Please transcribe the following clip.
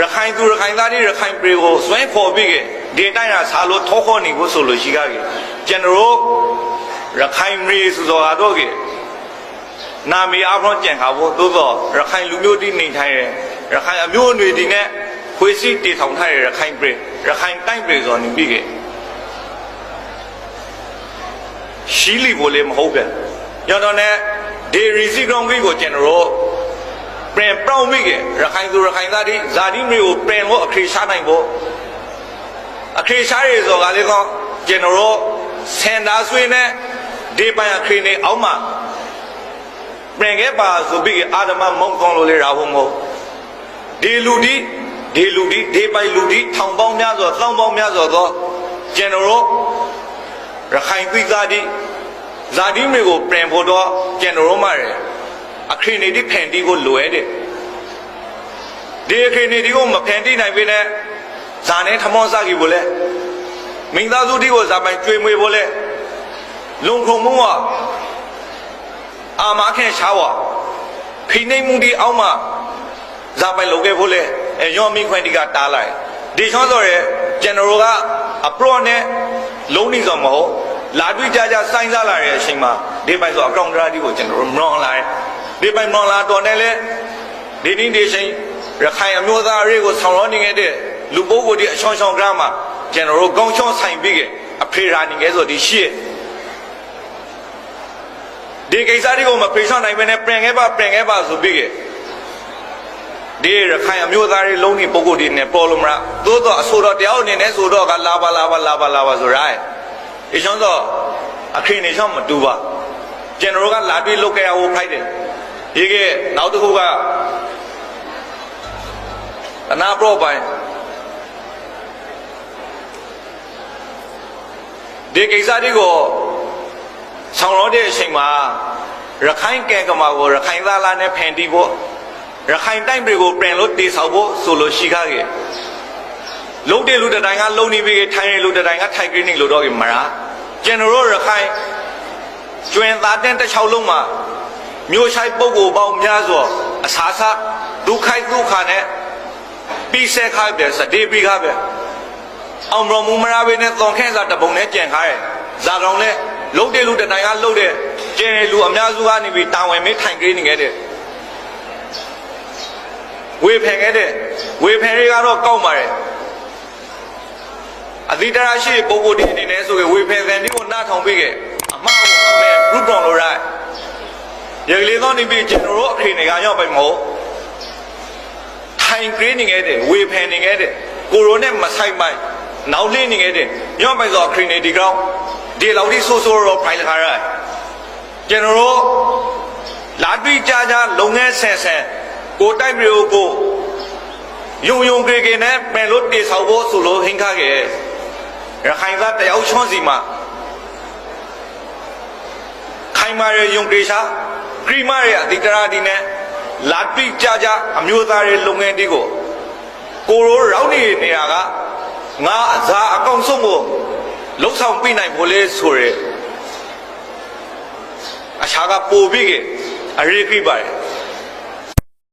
ရခိုင်သူရခိုင်သားတွေရခိုင်ပြည်ကိုစွဲခေါ်ပြီးကဒီတိုင်းရဆာလို့ထောခေါ်နေဖို့ဆိုလို့ရှိကြကကျွန်တော်တို့ရခိုင်ပြည်ဆိုတော့တော့ကနာမည်အဖောင်းကြံခါဖို့သို့တော့ရခိုင်လူမျိုးတိနေထိုင်ရရခိုင်အမျိုးအနွယ်ဒီနဲ့ခွေးစီတည်ထောင်ထားရရခိုင်ပြည်ရခိုင်တိုင်းပြည်ဆိုနေပြီးကရှီလီဘိုလေမဟုတ်ပြန်ညတော့နဲ့ဒေရီစီကောင်ကြီးကိုကျွန်တော် တို့ပြန်ပြောင်းမိကရခိုင်သူရခိုင်သားဒီဇာတိမျိုးကိုပြန်လို့အခရေရှားနိုင်ဖို့အခရေရှားရဆိုကလေးကောကျွန်တော်တို့စင်တာဆွေးနဲ့ဒီပိုင်အခရေနေအောင်မှာပြန်ခဲ့ပါဆိုပြီးအာဓမမုံကောင်းလို့လေရာဟုတ်မဟုတ်ဒီလူဒီဒီလူဒီဒီပိုင်လူဒီထောင်ပေါင်းများစွာသောင်းပေါင်းများစွာသောကျွန်တော်တို့ရခိုင်ပြည်သားဒီဇာတိမျိုးကိုပြန်ဖို့တော့ကျွန်တော်တို့မှာရယ်အခရင်နေတိဖန်တီးကိုလိုရတဲ့ ဒီအခရင်နေတိကိုမဖန်တီးနိုင်ပေနဲ့ဇာနဲ့ထမောစားကြီးကိုလဲမိသားစုတိကိုဇာပိုင်ကျွေးမွေးဖို့လဲလုံခုံမုံကအာမခင်ရှားဝခိနေမှုဒီအောက်မှာဇာပိုင်လုံခဲ့ဖို့လဲအဲယောမိခွင်တီကတားလိုက်ဒီချောဆိုရဲကျွန်တော်တို့ကအပရော့နဲ့လုံးနေစောမဟုတ်လာတွေ့ကြကြစိုင်းစားလာတဲ့အချိန်မှာဒီပိုင်ဆိုအကောင့်ဒရာတီကိုကျွန်တော်တို့မလွန်လာတယ်ဒီပိုင်မောင်လာတော်နဲ့လဲဒီနေ့ဒီချိန် ရခိုင်အမျိုးသားတွေကိုဆောင်ရောနေခဲ့တဲ့လူပုဂ္ဂိုလ်ဒီအချောင်းချောင်းကရမှာကျွန်တော်တို့ကောင်းချောင်းဆိုင်ပြီးကအဖေရာနေခဲ့ဆိုဒီရှိရဒီကိစ္စတွေကိုမဖေချောင်းနိုင်ဘဲနဲ့ပြန်ခဲ့ပါပြန်ခဲ့ပါဆိုပြီးကဒီရခိုင်အမျိုးသားတွေလုံးနေပုဂ္ဂိုလ်တွေနဲ့ပေါ်လို့မလားသို့တော့အဆိုတော်တရားအနေနဲ့ဆိုတော့ကလာပါလာပါလာပါလာပါဆိုရဲအချောင်းတော့အခင်းနေချောင်းမတူပါကျွန်တော်တို့ကလာတွေ့လုတ်ကြရဖို့ဖိုက်တယ်ဒီကနောက်တစ်ခုက အနာပရောပိုင်းဒီကိစ္စတွေကိုဆောင်ရောတဲ့အချိန်မှာရခိုင်ကံကမာကိုရခိုင်သားလားနဲ့ဖန်တီးဖို့ရခိုင်တိုင်းပြည်ကိုပြန်လို့တေဆောက်ဖို့ဆိုလို့ရှိခဲ့ခဲ့လုံးတဲ့လူတစ်တိုင်းကလုံးနေပြီးထိုင်ရလူတစ်တိုင်းကထိုင်ကရင်းနေလို့တော့မလားကျွန်တော်တို့ရခိုင်ကျွင်သားတဲ့တစ်ချောင်းလုံးမှာမျိုးဆိုင်ပုဂ္ဂိုလ်ပေါင်းများစွာအစာစဒုက္ခိုက်ဒုက္ခနဲ့ ပြီးဆက်ခိုက်တယ်စတေးပြီးခိုက်ပဲအောင်တော်မူမရာပဲနဲ့သွန်ခန့်စာတပုံနဲ့ကြံခါရဲ့ဇာကောင်နဲ့လုံးတဲ့လူတစ်တိုင်ကလှုပ်တဲ့ကျင်းတဲ့လူအများစုကနေပြီးတာဝန်မေးထိုင်ကြနေခဲ့တဲ့ဝေဖန်ခဲ့တဲ့ဝေဖန်တွေကတော့ကောက်ပါတယ်အသီတရာရှိပုဂ္ဂိုလ်ဒီအနေနဲ့ဆိုရင်ဝေဖန်ခံဒီကိုနှာထောင်ပေးခဲ့အမှားကိုအမဲပြုတ်တော်လို့ရိုက်ရေကလေးသောနေပြီကျွန်တော်တို့အခရင်တွေကရောက်ไปမဟုတ် ထိုင်ကရင်းနေခဲ့တဲ့ဝေဖန်နေခဲ့တဲ့ကိုရိုနဲ့မဆိုင်ပိုင်နောက်လင်းနေခဲ့တဲ့ရောက်ไปဆိုအခရင်တွေဒီကောင်ဒီလောက်ဒီဆိုးဆိုးတော့ဖိုင်လခါရကျွန်တော်တို့လာတွေ့ကြကြလုပ်ငန်းဆန်ဆန်ကိုတိုက်မျိုးကိုယုံယုံကြည်ကြည်နဲ့ပင်လို့တေဆောက်ဖို့ဆိုလို့ဟင်ခါခဲ့ရခိုင်သားတယောက်ချွန်းစီမှာခိုင်မာရဲ့ယုံတေရှာခရီမာရဲ့အတိတရာဒီနဲ့ လာတိကြကြအမျိုးသားရဲ့လုပ်ငန်းတွေကိုကိုရိုရောက်နေနေတာကငါအသာအကောင်ဆုံးကိုလှုပ်ဆောင်ပြနိုင်ဖို့လေဆိုရဲအချာကပို့ပြီးကအရေးကြီးပါတယ်